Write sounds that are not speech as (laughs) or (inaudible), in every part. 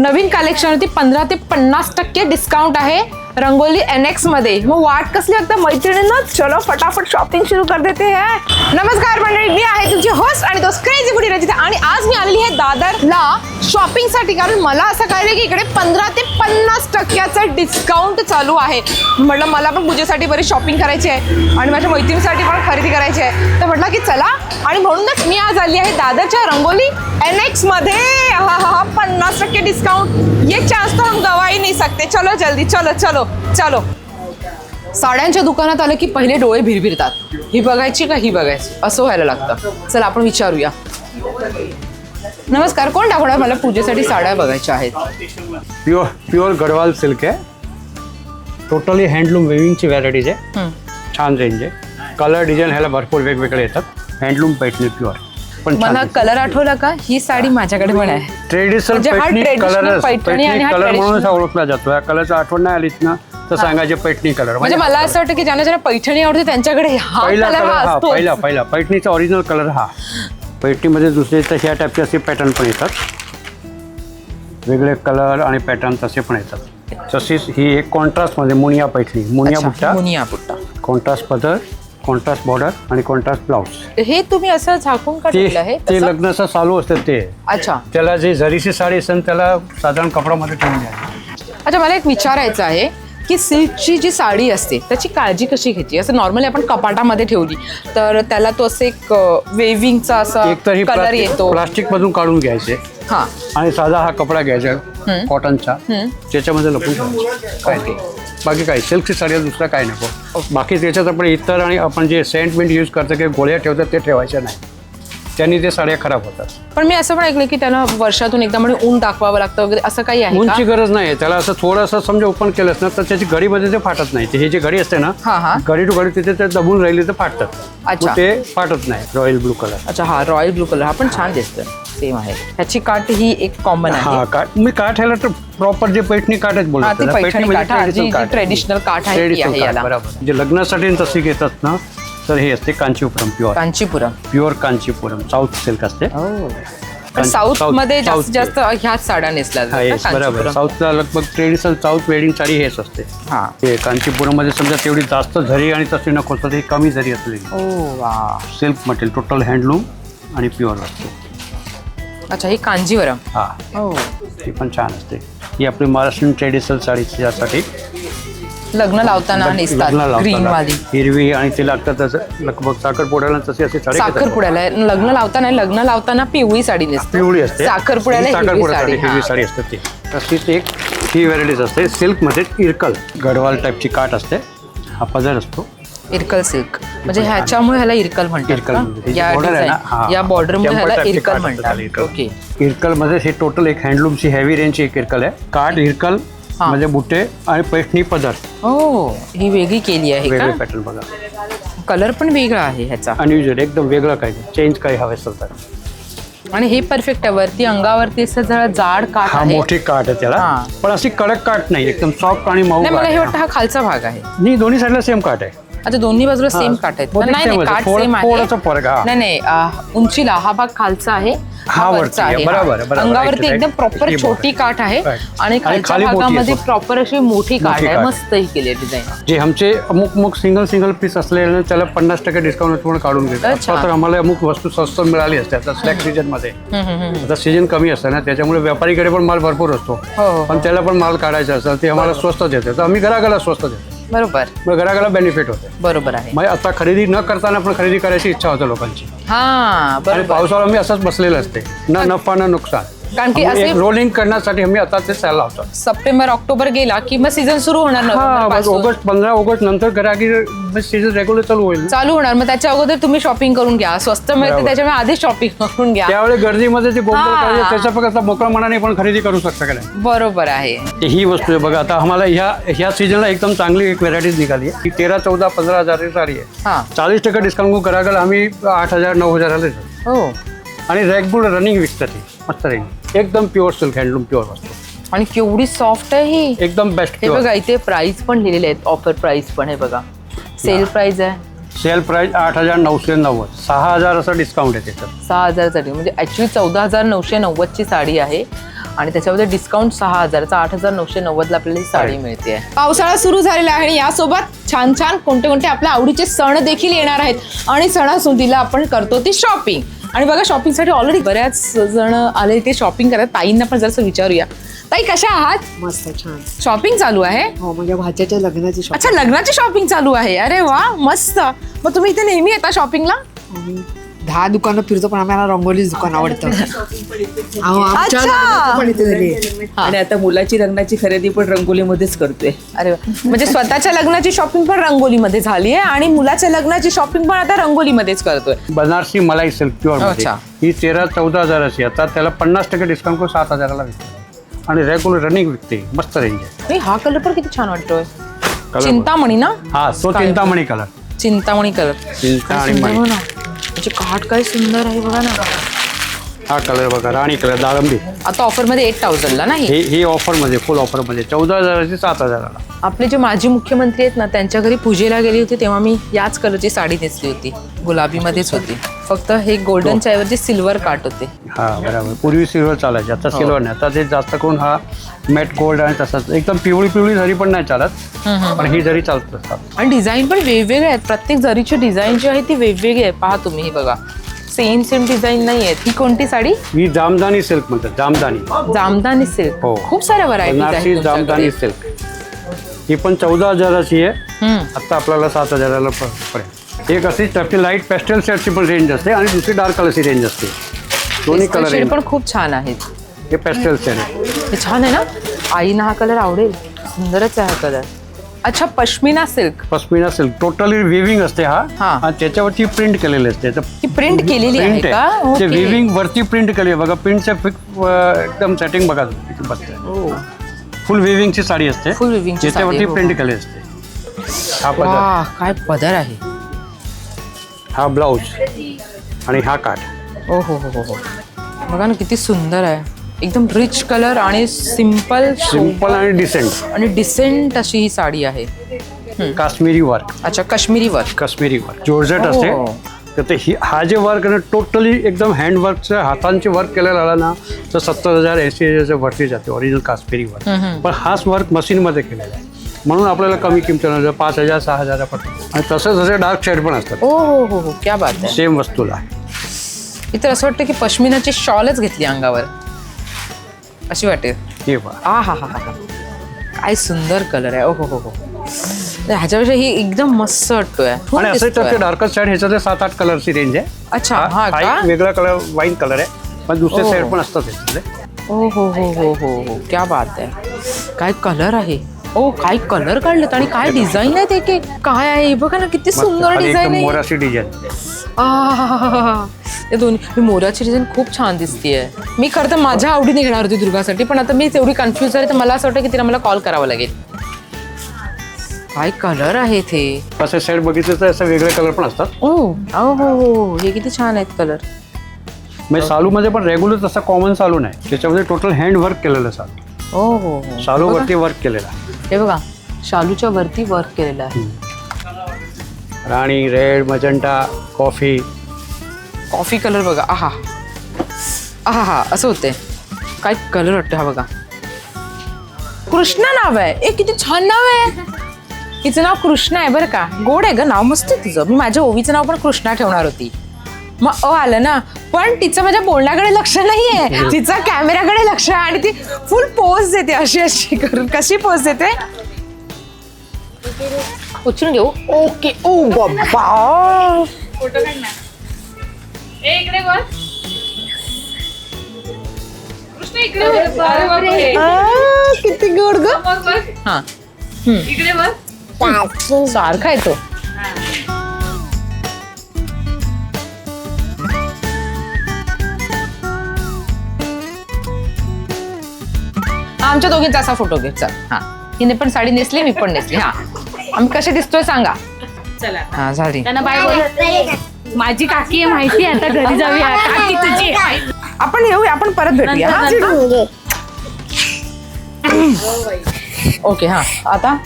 नवीन कलेक्शनवरती पंधरा ते पन्नास टक्के डिस्काउंट आहे. रंगोली एनएक्समध्ये. मग वाट कसली आता मैत्रिणींना चलो फटाफट शॉपिंग सुरू कर देते है. नमस्कार मंडळी मी आहे तुमची होस्ट आणि दोस्त क्रेझी बुडी रचिता आणि आज मी आलेली आहे दादरला शॉपिंगसाठी कारण मला असं कळलं की इकडे पंधरा ते पन्नास टक्क्याचं डिस्काउंट चालू आहे. म्हटलं मला पण पूजेसाठी बरीच शॉपिंग करायची आहे. आणि माझ्या मैत्रिणीसाठी पण खरेदी करायची आहे. तर म्हटलं की चला आणि म्हणूनच मी आज आली आहे दादरच्या रंगोली एनमध्ये. हा हा हा पन्नास टक्के डिस्काउंट ये चान्स तो हम गवा ही सकते चलो जल्दी चलो चलो. चलो. साड्यांच्या दुकानात आलं की पहिले डोळे भिरभिरतात. ही बघायची का ही बघायची? असं व्हायला लागतं. चला आपण विचारूया. नमस्कार कोण दाखवणार मला पूजेसाठी साड्या बघायच्या आहेत? प्युअर प्युअर गडवाल सिल्क आहे. टोटली हँडलूम वेविंगची व्हॅरायटीज आहे. छान रेंज आहे. कलर डिझाईन ह्याला भरपूर वेगवेगळे येतात. हँडलूम पैठणी प्युअर पण मला कलर आठवला का? ही साडी माझ्याकडे पण आहे. ट्रेडिशनल म्हणजे हा पैठणी traditional कलर पैठणी आणि पैठणी हा कलर म्हणूनच traditional. ओळखला जातो. या कलरचा आठवण नाही आलीच ना तर सांगायचे पैठणी कलर म्हणजे मला असं वाटतं की ज्यांना ज्यांना पैठणी आवडते त्यांच्याकडे हा पहिला कलर कलर हा हा असतो पहिला पहिला. पैठणीचा ओरिजिनल कलर हा. पैठणीमध्ये दुसरे ह्या टाईपचे असे पॅटर्न पण येतात. वेगळे कलर आणि पॅटर्न तसे पण येतात. तशीच ही एक कॉन्ट्रास्टमध्ये मुनिया पैठणी. मुनिया अच्छा, बुट्टा. मुनिया बुट्टा. कॉन्ट्रास्ट पदर. कॉन्ट्रास्ट बॉर्डर आणि कॉन्ट्रास्ट ब्लाउज हे तुम्ही असं झाकून का ते ठेवलं आहे? ते तसं? लग्नाचं चालू असतं ते. अच्छा. त्याला जे जरीची साडी असेल त्याला साधारण कपडामध्ये ठेवून द्या अच्छा मला एक विचारायचं आहे की सिल्कची जी साडी असते त्याची काळजी कशी घ्यायची असं नॉर्मली आपण कपाटामध्ये ठेवली तर त्याला तो असं एक वेविंगचा असा एक तर ही कलर येतो. प्लास्टिक मधून काढून घ्यायचे. हा. आणि साधा हा कपडा घ्यायचा कॉटनचा. त्याच्यामध्ये लपून ठेवायचं काय नाही बाकी काय? सिल्कची साडी दुसरा काय नको? बाकी त्याच्यात आपण इतर आणि आपण जे सेंट मिंट यूज करतो किंवा गोळ्या ठेवतात ते ठेवायच्या नाही. त्यांनी ते साड्या खराब होतात. पण मी असं पण ऐकलं की त्याला वर्षातून एकदा म्हणजे ऊन दाखवावं लागतं वगैरे असं काही आहे उंची का? गरज नाही. त्याला असं थोडंसं समजा ओपन केलंस ना तर त्याची घडीमध्ये ते फाटत नाही. ते हे जे घडी असते ना हा, हा. घडी टू घडी तिथे ते दबून राहिली तर फाटतात. अच्छा. मग ते फाटत नाही रॉयल ब्लू कलर. अच्छा हा रॉयल ब्लू कलर. हा पण छान दिसतोय. सेम आहे. ह्याची काठ ही एक कॉमन आहे. हा काठ. मी काठ ह्याला तर प्रॉपर जे पैठणी हा, ती काठ, हा, जी- traditional जी काठ. traditional काठ आहे ती Traditional आहे काठ, याला. बरोबर. जे लग्नासाठी तशी घेतात ना तर हे असते Kanchipuram pure Kanchipuram. Pure Kanchipuram. South silk असते. पण साऊथमध्ये जास्तीत जास्त ह्याच साड्या नेसल्या हा येस जातात ना, बरोबर. कांचीपुरम. साऊथला लगभग ट्रेडिशनल साऊथ वेडिंग साडी हेच असते. हा. ते कांचीपुरममध्ये समजा तेवढी जास्त झरी आणि तशी नको तर ही कमी झरी असलेली. ओ वा. सिल्क मटेरियल टोटल हँडलूम आणि प्युअर असते. अच्छा ही कांजीवरम. हा. हो ती पण छान असते. ही आपली महाराष्ट्रीयन ट्रेडिशनल साडी यासाठी लग्न लावताना नेसतात लावताना. ग्रीन वाली हिरवी आणि ते लागतात तसं. लगभग साखरपुड्याला तशी अशी साडी घेतात. साखरपुड्याला लग्न लावताना लग्न लावताना पिवळी साडी नेसतात. पिवळी असते. साखरपुड्याला ही हिरवी साडी, हिरवी हा. साडी असते ती. तशीच एक ही व्हरायटीज असते. सिल्कमध्ये इरकल. गडवाल टाईपची काठ असते. हा पदर असतो. इरकल सिल्क. म्हणजे ह्याच्यामुळे ह्याला इरकल म्हणतात इरकल का? म्हणजे या border आहे ना. या बॉर्डरमुळे Temple ह्याला type ची इरकल काठ असते त्याला म्हणतात. इरकल. ओके इरकलमध्ये हे टोटल एक हँडलूमची हेवी रेंजची एक इरकल आहे. काठ इरकल हा. म्हणजे बुटे आणि पैठणी पदर हो ही वेगळी केली आहे वेगळे का? पॅटर्न बघा. कलर पण वेगळा आहे ह्याचा. अनयुजल एकदम वेगळं काही चेंज काही हवे असेल तर. आणि हे परफेक्ट आहे. वरती अंगावरती असं जरा जाड काठ हा आहे. मोठी काठ आहे त्याला. हा. पण अशी कडक काठ नाही. एकदम सॉफ्ट आणि मऊ नाही मला हे आहे. वाटतं हा खालचा भाग आहे. नाही दोन्ही साईडला सेम काठ आहे. अच्छा दोन्ही बाजूला सेम काठ आहेत. बहुतेक नाही नाही. काठ थोडं- सेम आहे. थोडासा फरक हा. नाही नाही अं, उंचीला हा भाग खालचा आहे. हा वरचा आहे. बरोबर हा. अंगावरती Right, एकदम right. प्रॉपर ही छोटी. काठ आहे Right. आणि आणि खालच्या खाली मोठी आहे भागामध्ये. प्रॉपर अशी मोठी काठ मोठी आहे काठ. मस्त ही केली डिझाईन जे आमचे अमुक अमुक सिंगल सिंगल पीस असलेले त्याला पन्नास टक्के डिस्काउंट पण काढून घेतो अच्छा. आता तर आम्हाला अमुक वस्तू स्वस्त मिळाली असते आता स्लॅक सीजनमध्ये आता सीजन कमी असतं ना त्याच्यामुळे व्यापारीकडे पण माल भरपूर असतो हो, हो. पण त्याला पण माल काढायचा असेल ते आम्हाला स्वस्त देते तर आम्ही घराघरा स्वस्त देतो बरोबर. मग घराघरा बेनिफिट होते. बरोबर आहे. मग आता खरेदी न करताना पण खरेदी करायची इच्छा होते लोकांची. हा आणि बरोबर. पावसाळा आम्ही असंच बसलेलं असते. न नफा न नुकसान. कारण की असे- रोलिंग करण्यासाठी आम्ही आता ते सेल लावतो सप्टेंबर ऑक्टोबर गेला की मग सीझन सुरू होणार हा बस. ऑगस्ट पंधरा ऑगस्ट नंतर घरागी सीजन रेग्युलर चालू होईल चालू होणार. मग त्याच्या अगोदर तुम्ही शॉपिंग करून घ्या. स्वस्त मिळते बरोबर. त्याच्यामुळे आधीच शॉपिंग (laughs) करून घ्या. त्यावेळी गर्दीमध्ये ते गोंधळ हा. करायचे त्याच्या पण आता मोकळ्या मनाने पण खरेदी करू शकता का नाही? बरोबर आहे. ते ही वस्तू आहे बघा आता आम्हाला ह्या ह्या सीझनला एकदम चांगली एक व्हेरायटीज निघाली आहे. ही तेरा चौदा पंधरा हजारची साडी आहे. हा. चाळीस टक्के डिस्काउंट करायला आम्ही आठ हजार नऊ हजाराला देतो. हो. आणि रेग्युलर रनिंग विकतात ती मस्त रेंज एकदम प्युअर सिल्क हँडलूम प्युअर वस्तू आणि केवढी सॉफ्ट आहे ही. एकदम बेस्ट हे प्युअर बघा इथे प्राइस पण लिहिलेले आहेत ऑफर प्राइस पण हे बघा. सेल प्राइस आहे. सेल प्राइस आठ हजार नऊशे नव्वद. सहा हजार असं डिस्काउंट आहे त्याच्यात सहा हजारसाठी म्हणजे ॲक्च्युली चौदा हजार नऊशे नव्वदची साडी आहे. आणि त्याच्यामध्ये डिस्काउंट सहा हजारचा आठ हजार नऊशे नव्वदला आपल्याला ही साडी मिळते पावसाळा सुरू झालेला आहे आणि यासोबत छान छान कोणते कोणते आपल्या आवडीचे सण देखील येणार आहेत. आणि सणासुदीला आपण करतो ती शॉपिंग आणि बघा शॉपिंगसाठी ऑलरेडी बऱ्याच जण आले ते शॉपिंग करत ताईंना पण जरासं विचारूया. ताई कशा आहात? मस्त छान. शॉपिंग चालू आहे? हो म्हणजे भाच्याच्या लग्नाची शॉप अच्छा लग्नाची शॉपिंग चालू आहे. अरे वा मस्त. मग तुम्ही इथे नेहमी येता शॉपिंगला दहा दुकानं फिरतो पण आम्हाला रंगोलीच दुकान आवडतं. अहो, आमच्या अच्छा. लग्नात पण इथे झाली. आणि आता मुलाची रंगाची खरेदी पण रंगोलीमध्येच करतोय. अरे वा. म्हणजे स्वतःच्या लग्नाची शॉपिंग पण रंगोलीमध्ये झाली आहे आणि मुलाच्या लग्नाची शॉपिंग पण आता रंगोलीमध्येच करतोय. बनारसी मलाई सिल्क प्युअरमध्ये. अच्छा. ही तेरा चौदा हजाराची आता त्याला पन्नास टक्के डिस्काउंट करून सात हजाराला विकतो. आणि रेग्युलर रनिंग विकते. मस्त रेंज आहे. हा कलर पण किती छान वाटतोय. चिंतामणी ना? हा तो चिंतामणी कलर चिंतामणी कलर चिंता काय आणि सुंदर मणी. हो ना त्याची काठ काय सुंदर आहे बघा ना. हा कलर बघा राणी कलर दाळंबी. आता ऑफरमध्ये एट थाउजंडला नाही? हे ही ऑफरमध्ये फुल ऑफरमध्ये चौदा हजाराची सात हजाराला. आपले जे माजी मुख्यमंत्री आहेत ना त्यांच्या घरी पूजेला गेली होती तेव्हा मी याच कलरची साडी नेसली होती. गुलाबीमध्येच होती. फक्त हे गोल्डनच्या ऐवजी सिल्वर काट होते. हा बरोबर. पूर्वी सिल्वर चालायचे आता सिल्वर नाही. आता ते जास्त करून हा मॅट गोल्ड आणि तसंच. एकदम पिवळी पिवळी जरी पण नाही चालत पण ही जरी चालत असतात. आणि डिझाईन पण वेगवेगळे आहेत. प्रत्येक जरीची डिझाईन जी आहे ती वेगवेगळी आहे पहा तुम्ही ही बघा. सेम सेम डिझाईन नाही आहेत ही कोणती साडी? ही जामदानी सिल्क म्हणतात जामदानी. जामदानी सिल्क हो. खूप साऱ्या बनारसी आहेत जामदानी. सिल्क ही पण चौदा हजाराची आहे. आता आपल्याला सात हजाराला प- पडेल. एक अशी त्याची लाइट पेस्टल शेडची पण रेंज असते आणि दुसरी डार्क कलरची रेंज असते. दोन्ही कलर shade पण खूप छान आहेत. हे पेस्टल शेड आहे. हे छान आहे ना? आईना हा कलर आवडेल. सुंदरच आहे हा कलर अच्छा pashmina silk. Pashmina silk. Totally weaving असते हा. हा. आणि त्याच्यावरती प्रिंट केलेले असते. ही प्रिंट केलेली आहे प्रिंट का? आहे ते. विविंग वरती प्रिंट केली आहे बघा प्रिंटचं फिक्स एकदम सेटिंग बघा. बसते ओ. फुल विविंगची साडी असते. Full weaving ची त्याच्यावरती साडी, हो, प्रिंट हो. केली असते. हा पदर. वा काय पदर आहे. हा ब्लाऊज आणि हा काठ. ओ हो हो हो हो. बघा ना किती सुंदर आहे. एकदम रिच कलर आणि सिंपल सिंपल आणि डिसेंट आणि डिसेंट अशी ही साडी आहे. काश्मीरी वर्क अच्छा Kashmiri work Kashmiri work georgette हो. असते तर ते ही हा जे वर्क आहे ना टोटली एकदम हँडवर्कचं हातांचे वर्क केलेलं आला ना तर सत्तर हजार ऐंशी हजारच्या वरती जाते ओरिजिनल काश्मीरी वर्क पण हाच वर्क मशीनमध्ये केलेला आहे. म्हणून आपल्याला कमी किमतीनं पाच हजार सहा हजार पडतो आणि तसंच असे डार्क शेड पण असतात. ओ हो हो हो. क्या बात आहे. सेम वस्तूला. इतर असं वाटतं की पश्मिनाची शॉलच घेतली अंगावर. अशी वाटेल. हे पहा. आ हा हा हा हा. काय सुंदर कलर आहे. ओ हो हो. हो ह्याच्यापेक्षा ही एकदम मस्त वाटतोय. खूप आणि असं तर दिसतोय. शेड ह्याच्यात सात आठ कलरची रेंज आहे. अच्छा हा हा का? एक वेगळा कलर वाईन कलर आहे. पण दुसरे ओ. शेड पण असतात ओ हो हो हो हो हो. क्या बात आहे. काय कलर आहे? ओ काय कलर काढलेत आणि काय डिझाईन आहेत एक एक? काय आहे? हे बघा ना किती. सुंदर डिझाईन आहे. मोराची डिझाईन. ते दोन्ही मोराची डिझाईन खूप छान दिसतीये. मी खरं तर माझ्या आवडीने घेणार होती दुर्गासाठी पण आता मी तेवढी कन्फ्युज झाली तर मला असं वाटतं की तिला मला कॉल करावा लागेल. काय कलर आहे ते असे शेड बघितले तर असे वेगळे कलर पण असतात. ओ हो हो हो हे किती छान आहेत कलर म्हणजे सालूमध्ये पण रेग्युलर तसा कॉमन सालू नाही त्याच्यामध्ये टोटल हँड वर्क केलेलं सालू. ओ हो हो. सालूवरती वर्क केलेला हे बघा शालूच्या वरती वर्क केलेलं आहे. राणी red magenta coffee coffee colour बघा आहा. आहा हा असं होते काय कलर वाटतं हा बघा. कृष्णा नाव आहे. ए किती छान नाव आहे. तिचं नाव कृष्णा आहे बरं का. गोड आहे ग नाव मस्त आहे तिचं मी माझ्या ओवीचं नाव पण कृष्णा ठेवणार होती. मग अ आलं ना. पण तिचं माझ्या बोलण्याकडे लक्ष नाहीये. तिचं कॅमेऱ्याकडे लक्ष आहे आणि ती फुल पोज देते अशी अशी करून. कशी पोज देते? उचलून घेऊ. ओके ओ बाबा. किती गोड ग. हा. सारखा आहे आमच्या दोघींचा असा फोटो घे. चल. हा. हिने पण साडी नेसली मी पण नेसली. हा. आम्ही कसे दिसतोय सांगा. चला. हा झाली. त्यांना बाय बोल. माझी काकी आहे माहिती आहे. आता घरी जाऊया. काकी तुझी आपण येऊया आपण परत भेटूया. हा? नंतर- ओके हा. आता?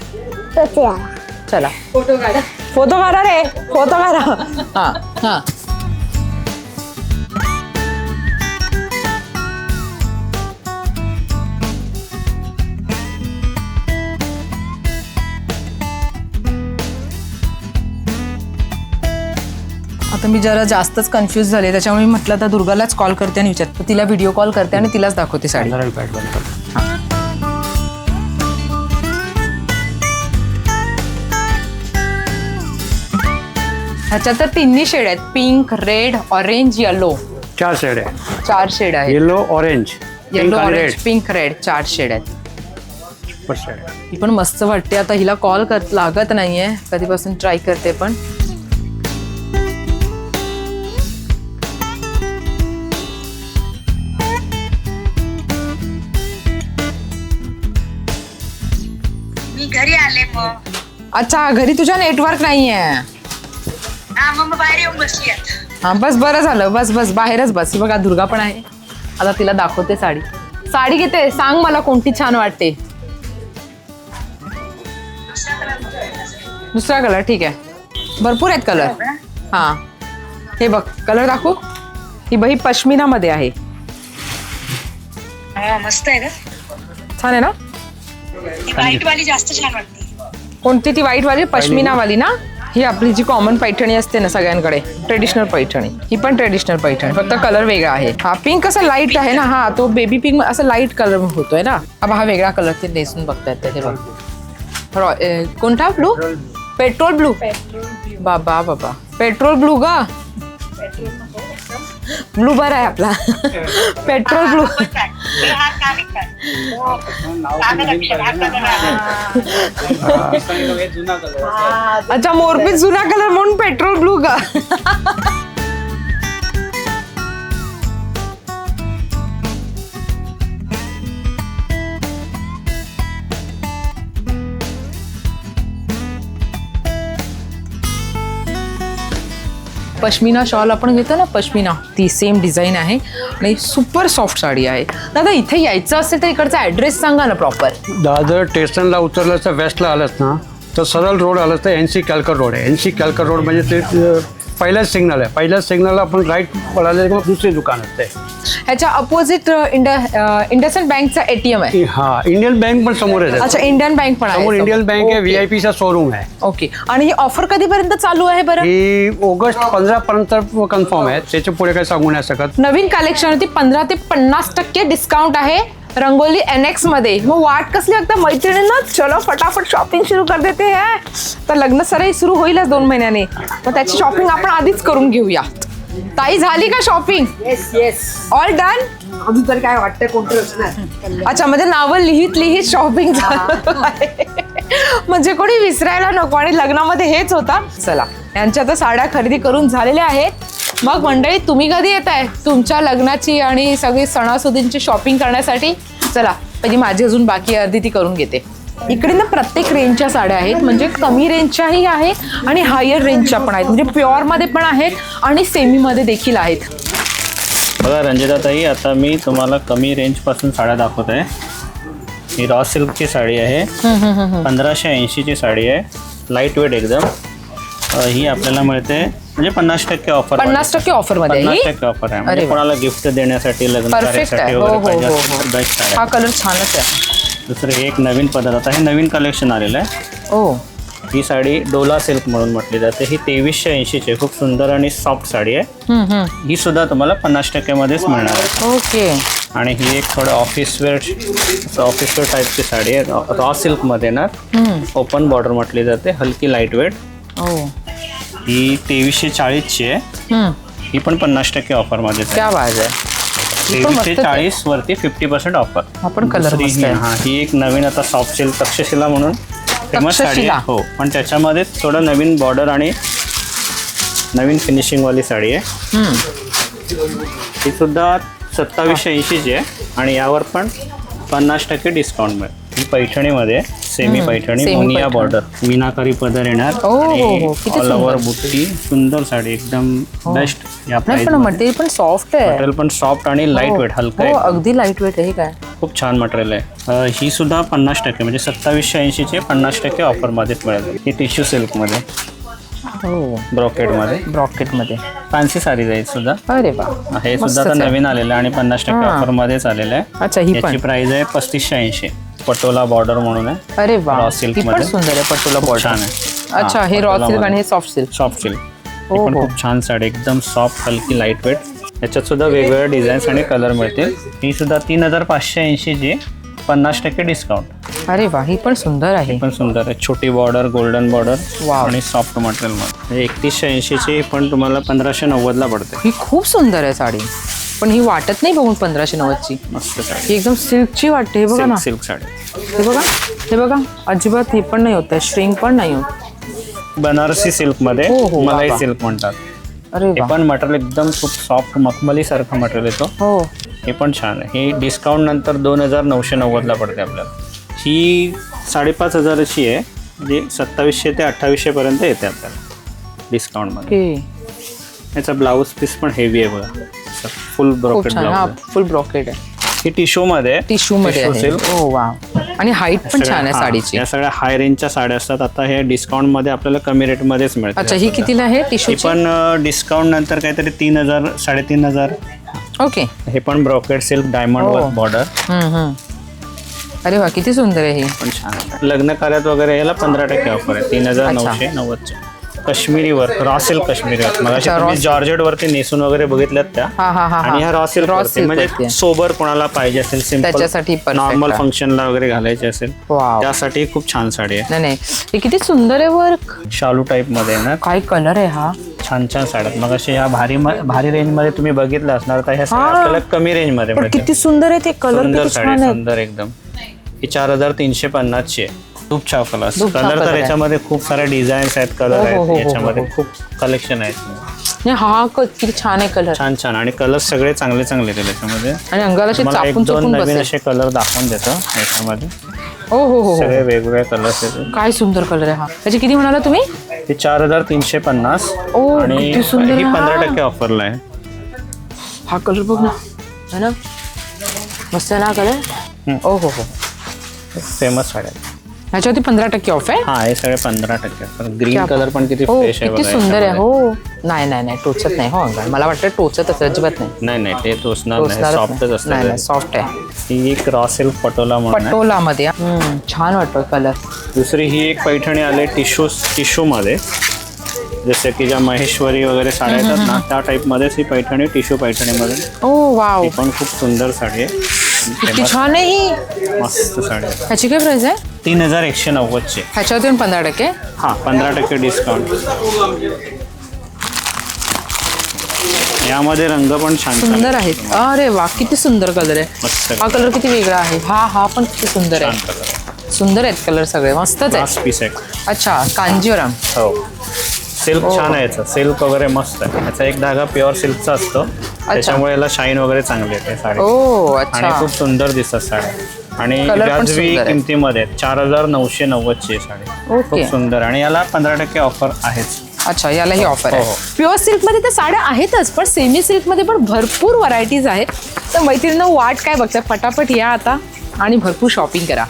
चला. फोटो काढा. फोटो काढा रे. फोटो काढा. हा हा. आता मी जरा जास्तच कन्फ्यूज झाले त्याच्यामुळे मी म्हटलं आता दुर्गालाच कॉल करते आणि विचारते तिला व्हिडिओ कॉल करते आणि तिलाच दाखवते साडी. साधारण ह्याच्यात तर तिन्ही शेड आहेत. पिंक रेड ऑरेंज येलो चार शेड आहे. चार शेड आहेत. Yellow orange yellow orange pink red चार शेड आहेत. शेड ही पण मस्त वाटते. आता हिला कॉल कर लागत नाहीये. कधीपासून ट्राय करते पण. अच्छा घरी तुझ्या नेटवर्क नाहीये. हा मग बाहेर येऊन बसली आता. हा बस बरं झालं. बस बस बाहेरच बस. ही बघा दुर्गा पण आहे. आता तिला दाखवते साडी. साडी घेते. सांग मला कोणती छान वाटते. दुसरा कलर ठीक आहे. भरपूर आहेत कलर हा हे. बघ कलर दाखवू? ही बही पश्मिनामध्ये आहे. हा मस्त आहे ना छान आहे ना? ती व्हाईट वाली जास्त छान वाटते. कोणती ती व्हाईट वाली? पश्मिना वाली ना? ही आपली जी कॉमन पैठणी असते ना सगळ्यांकडे ट्रेडिशनल पैठणी ही पण ट्रेडिशनल पैठणी. फक्त कलर वेगळा आहे. हा पिंक कसं लाइट आहे ना हा तो बेबी पिंक असं लाइट कलर होतोय ना. अब हा वेगळा कलर ते नेसून बघतायत ते बघ. रॉ- कोणता? ब्लू पेट्रोल ब्लू बाबा बाबा. पेट्रोल ब्लू का ब्लू बरा आहे आपला. (laughs) पेट्रोल ब्लू अच्छा मोरपीस जुना कलर म्हणून पेट्रोल ब्लू का? पश्मिना शॉल आपण घेतो ना पश्मिना ती सेम डिझाईन आहे. आणि सुपर सॉफ्ट साडी आहे. दादा इथे यायचं असेल तर इकडचा ॲड्रेस सांगा ना प्रॉपर दादर स्टेशनला उतरलं तर वेस्टला आलंच ना तर सरळ रोड आलं तर एन सी कॅलकर रोड आहे. एन सी कॅलकर रोड म्हणजे ते पहिलाच सिग्नल आहे. पहिल्याच सिग्नलला आपण राईट पळाले मग दुसरी दुकान असते. ह्याच्या अपोजिट इंड बँकचा एटीएम आहे. हा इंडियन बँक पण समोर आहे अच्छा इंडियन बँक पण आहे. इंडियन बँक आहे व्ही आय पीचा शोरूम आहे. ओके आणि ही ऑफर कधीपर्यंत चालू आहे बरं? ही ऑगस्ट पंधरा पर्यंत कन्फर्म आहे. त्याच्या पुढे काही सांगू नाही शकत. नवीन कलेक्शन होती पंधरा ते पन्नास टक्के डिस्काउंट आहे. रंगोली एन एक्समध्ये. मग वाट कसली लागतं मैत्रिणींना चलो फटाफट शॉपिंग सुरू कर देते है. तर लग्न सराई सुरू होईलच दोन महिन्याने. मग त्याची शॉपिंग आपण आधीच करून घेऊया ताई झाली का shopping yes yes all done अजून तरी काय वाटतंय कोणतं असणार (laughs) अच्छा म्हणजे नावं लिहित लिहित शॉपिंग म्हणजे कोणी विसरायला नको आणि लग्नामध्ये हेच होता. चला यांच्या आता साड्या खरेदी करून झालेल्या आहेत. मग मंडळी तुम्ही कधी येत आहे तुमच्या लग्नाची आणि सगळी सणासुदींची शॉपिंग करण्यासाठी? चला पहिली माझी अजून बाकी अर्धी ती करून घेते. इकडे ना प्रत्येक रेंजच्या साड्या आहेत. म्हणजे कमी रेंजच्याही आहेत आणि हायर रेंजच्या पण आहेत. म्हणजे प्युअरमध्ये पण आहेत आणि सेमीमध्ये देखील आहेत. बघा रंजिताताई आता मी तुम्हाला कमी रेंजपासून साड्या दाखवत आहे ही रॉ सिल्कची साडी आहे. पंधराशे ऐंशीची साडी आहे. लाइट वेट एकदम ही आपल्याला मिळते. म्हणजे पन्नास टक्के ऑफर पन्नास टक्के ऑफरमध्ये आहे पन्नास? टक्के ऑफर आहे. म्हणजे. कोणाला गिफ्ट देण्यासाठी लग्न परफेक्ट आहे. कार्यासाठी हो वगैरे हो हो. बेस्ट हा कलर छानच आहे. दुसरं एक नवीन पदार्थ. आता हे नवीन कलेक्शन आलेलं आहे. ओ. ही साडी डोला सिल्क म्हणून म्हटली जाते. ही तेवीसशे ऐंशीची आहे. खूप सुंदर आणि सॉफ्ट साडी आहे. हम्म, हम्म. ही सुद्धा तुम्हाला पन्नास टक्क्यामध्येच मिळणार आहे. ओके. आणि ही एक थोडं ऑफिस वेअर ऑफिस वेअर टाईपची साडी आहे. रॉ सिल्कमध्ये ना ओपन बॉर्डर म्हटली जाते. हलकी लाइट वेट ओ. ही तेवीसशे चाळीसची आहे. हम्म. ही पण पन्नास टक्के क्या आहे. ही पण तेवीसशे आहे. चाळीस वरती फिफ्टी पर्सेंट ऑफर पण colour मस्त आहे. हा ही एक नवीन आता सॉफ्ट सिल्क तक्षशिला म्हणून फेमस साडी. आहे हो पण त्याच्यामध्ये थोडं नवीन बॉर्डर आणि नवीन फिनिशिंगवाली साडी आहे हम्म. ही सुद्धा सत्तावीसशे ऐंशीची आहे आणि यावर पण पन्नास टक्के डिस्काउंट मिळेल ही पैठणीमध्ये सेमी पैठणी Semi मोनिया पैठणी. बॉर्डर मीनाकारी पदर येणार ओ, हो, हो. किती ऑल ओव्हर सुंदर. बुट्टी सुंदर साडी एकदम बेस्ट या नाही पण मटेरियल पण सॉफ्ट आहे मटेरियल पण सॉफ्ट आणि लाइट वेट हलकं हो आहे अगदी लाइट वेट आहे हे काय खूप छान मटेरियल आहे. ही सुद्धा पन्नास टक्के म्हणजे सत्तावीसशे ऐंशीचे पन्नास टक्के ऑफरमध्येच मिळेल. ही टिश्यू सिल्कमध्ये हो. ब्रॉकेटमध्ये ब्रॉकेटमध्ये फॅन्सी साडीज आहेत सुद्धा. अरे वा. हे सुद्धा आता. नवीन आलेलं आहे आणि पन्नास टक्के. ऑफरमध्येच आलेलं आहे. अच्छा ही याची प्राइस आहे पस्तीसशे ऐंशी. पटोला बॉर्डर म्हणून आहे. अरे वा. पण मध्ये. सुंदर आहे पटोला बॉर्डर छान आहे. अच्छा हा, रॉ सिल्क. आणि हे सॉफ्ट सिल्क सॉफ्ट सिल्क. खूप छान साडी एकदम सॉफ्ट हलकी लाइट वेट याच्यात सुद्धा वेगवेगळ्या डिझाईन्स आणि कलर मिळतील. ही सुद्धा तीन हजार पाचशे ऐंशीची पन्नास टक्के डिस्काउंट अरे वा ही पण सुंदर आहे. पण सुंदर आहे. छोटी बॉर्डर गोल्डन बॉर्डर वाव. आणि सॉफ्ट मटेरियलमध्ये. एकतीसशे ऐंशीची पण तुम्हाला पंधराशे नव्वदला पडते. ही खूप सुंदर आहे साडी. पण ही वाटत नाही बघून पंधराशे नव्वदची मस्त साडी. ही एकदम सिल्कची वाटते हे बघा ना. Silk silk sari. हे बघा हे बघा अजिबात हे पण नाही होत श्रिंक पण नाही होत. बनारसी सिल्कमध्ये हो, हो, मलाई. सिल्क म्हणतात. अरे हे वा. पण मटेरियल एकदम खूप सॉफ्ट मखमली सारखं मटेरियल येतो हो. हे पण छान आहे. ही डिस्काउंट नंतर दोन हजार नऊशे नव्वदला पडते आपल्याला. ही साडेपाच हजाराची आहे. म्हणजे सत्तावीसशे ते अठ्ठावीसशे पर्यंत येते आपल्याला डिस्काउंटमध्ये ओके. याचा ब्लाऊज पीस पण हेवी आहे बघा. फुल खूप ब्रोकेड छान. हा ब्लाऊज फुल ब्रॉकेट आहे. ही टिशू मध्ये टिश्यू मध्ये आहे. सिल्क हो वा आणि हाईट पण छान आहे साडीची. या सगळ्या हाय रेंजच्या साड्या असतात. आता हे डिस्काउंटमध्ये आपल्याला कमी रेट मध्येच मिळते अच्छा ही कितीला आहे? ही टिश्यू पण डिस्काउंट नंतर काहीतरी तीन हजार साडेतीन हजार. ओके हे पण ब्रॉकेट सिल्क डायमंड हो. वर्क बॉर्डर हम्म, हम्म. अरे वा किती सुंदर आहे ही. पण छान. आहे. लग्न कार्यात वगैरे याला पंधरा टक्के ऑफर आहे. तीन हजार अच्छा. नऊशे नव्वदचे. Kashmiri work raw silk Kashmiri work मग अच्छा, raw तुम्ही silk. जॉर्जेट वरती नेसून वगैरे बघितल्यात त्या. हा हा हा आणि ह्या रॉ सिल्क Raw वरती silk म्हणजे वरती. सोबर कोणाला पाहिजे असेल सिंपल त्याच्यासाठी perfect नॉर्मल आहे. फंक्शनला वगैरे घालायचे असेल. त्यासाठी खूप छान साडी आहे. नाही नाही. हे किती सुंदर आहे वर्क शालू टाईपमध्ये आहे ना? काय कलर आहे हा? छान छान साड्या मग असे ह्या भारी म- भारी रेंजमध्ये तुम्ही बघितलं असणार तर ह्या साड्या हा. आपल्याला कमी रेंजमध्ये पण मिळतील. किती सुंदर आहे ते. कलर सुंदर किती साडी छान आहे. सुंदर एकदम. ही चार हजार तीनशे पन्नासची आहे. खूप छान कलर खूप छान कलर color तर आहे. याच्यामध्ये खूप सारे डिझाईन्स आहेत कलर हो, हो, हो, हो, आहेत याच्यामध्ये. हो. खूप. कलेक्शन आहेत. नाही, हा क- किती छान आहे कलर छान छान. आणि कलर सगळे चांगले चांगले आहेत त्याच्यामध्ये आणि अंगाला असे मला एक चापून दोन चोपून नवीन बसेल. असे कलर दाखवून देतो याच्यामध्ये. हो हो हो हो. सगळे वेगवेगळे कलर्स आहेत. काय सुंदर कलर आहे हा. त्याचे किती म्हणाला तुम्ही? हे चार हजार तीनशे पन्नास. ओ, आणि किती सुंदर ही पंधरा. टक्के ऑफरला आहे. हा कलर बघ ना. है ना? मस्त आहे ना कलर ओ हो हो फेमस साड्या. आहेत. ह्याच्यावरती पंधरा टक्के ऑफ आहे? हा हे सगळे पंधरा टक्के ग्रीन कलर पण किती हो फ्रेश आहे किती बघा सुंदर आहे. याच्यामध्ये. हो. नाही नाही नाही टोचत नाही हो अंगाला मला वाटतं टोचत असं अजिबात नाही. नाही नाही ते टोचणार नाही. टोचणारच सॉफ्टच नाही. नाही नाही असतं सॉफ्ट आहे. ही सिल्क पटोला म्हणून आहे. पटोलामध्ये हम्म, छान वाटतो कलर दुसरी ही एक पैठणी आले टिश्यू टिश्यूमध्ये जसे की ज्या महेश्वरी वगैरे साड्या येतात ना त्या टाईपमध्येच ही पैठणी टिश्यू पैठणीमध्ये ओ वाव. ही पण खूप सुंदर साडी आहे. किती छान आहे ही. मस्त साडी. आहे ह्याची काय प्राइस आहे? तीन हजार एकशे नव्वदचे. ह्याच्यावरती पण पंधरा टक्के? हां पंधरा टक्के डिस्काउंट यामध्ये रंग पण छान छान सुंदर आहेत. अरे वा किती सुंदर कलर आहे. हा कलर किती वेगळा आहे? हा हा पण किती सुंदर छान आहे कलर सुंदर आहेत कलर सगळे. मस्तच आहे. लास्ट पीस आहे. अच्छा कांजीवरम. हो. सिल्क छान आहे याचं. सिल्क वगैरे मस्त आहे. याचा एक धागा प्युअर सिल्कचा असतो. त्याच्यामुळे याला शाईन वगैरे चांगली येते साडी ओ आणि अच्छा खूप सुंदर दिसतात साड्या आणि Color पण व्याजवी सुंदर आहे. किमतीमध्ये चार हजार नऊशे नव्वदची आहे साडी. ओके. खूप सुंदर. आणि याला पंधरा टक्के ऑफर आहेच. अच्छा यालाही ऑफर हो, आहे. हो. प्युअर सिल्कमध्ये तर साड्या आहेतच पण सेमी सिल्कमध्ये पण भरपूर व्हरायटीज आहेत. तर मैत्रिणीनं वाट काय बघता? पटापट या आता आणि भरपूर शॉपिंग करा.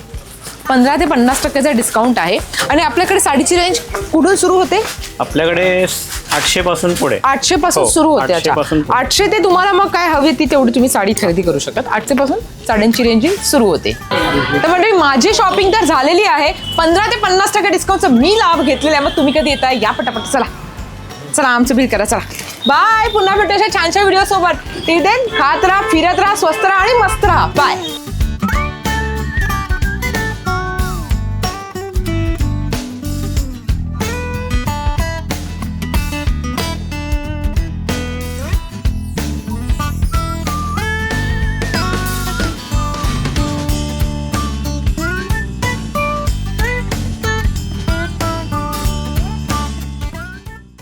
पंधरा ते पन्नास टक्क्याचा डिस्काउंट आहे. आणि आपल्याकडे साडीची रेंज कुठून सुरू होते? आपल्याकडे आठशे पासून पुढे. आठशे पासून हो, सुरू होते 800 अच्छा पासून पुढे. आठशे ते तुम्हाला मग काय हवी ती तेवढी तुम्ही साडी खरेदी करू शकत. आठशे पासून साड्यांची रेंजिंग सुरू होते. तर म्हणजे माझी शॉपिंग तर झालेली आहे. पंधरा ते पन्नास टक्के डिस्काउंटचा मी लाभ घेतलेला आहे. मग तुम्ही कधी येताय? या पटापट. चला. चला आमचं बिल करा. चला. बाय पुन्हा भेटू अशा छानशा व्हिडिओ सोबत. ती देन खात राहा फिरत राहा स्वस्त राहा आणि मस्त राहा. बाय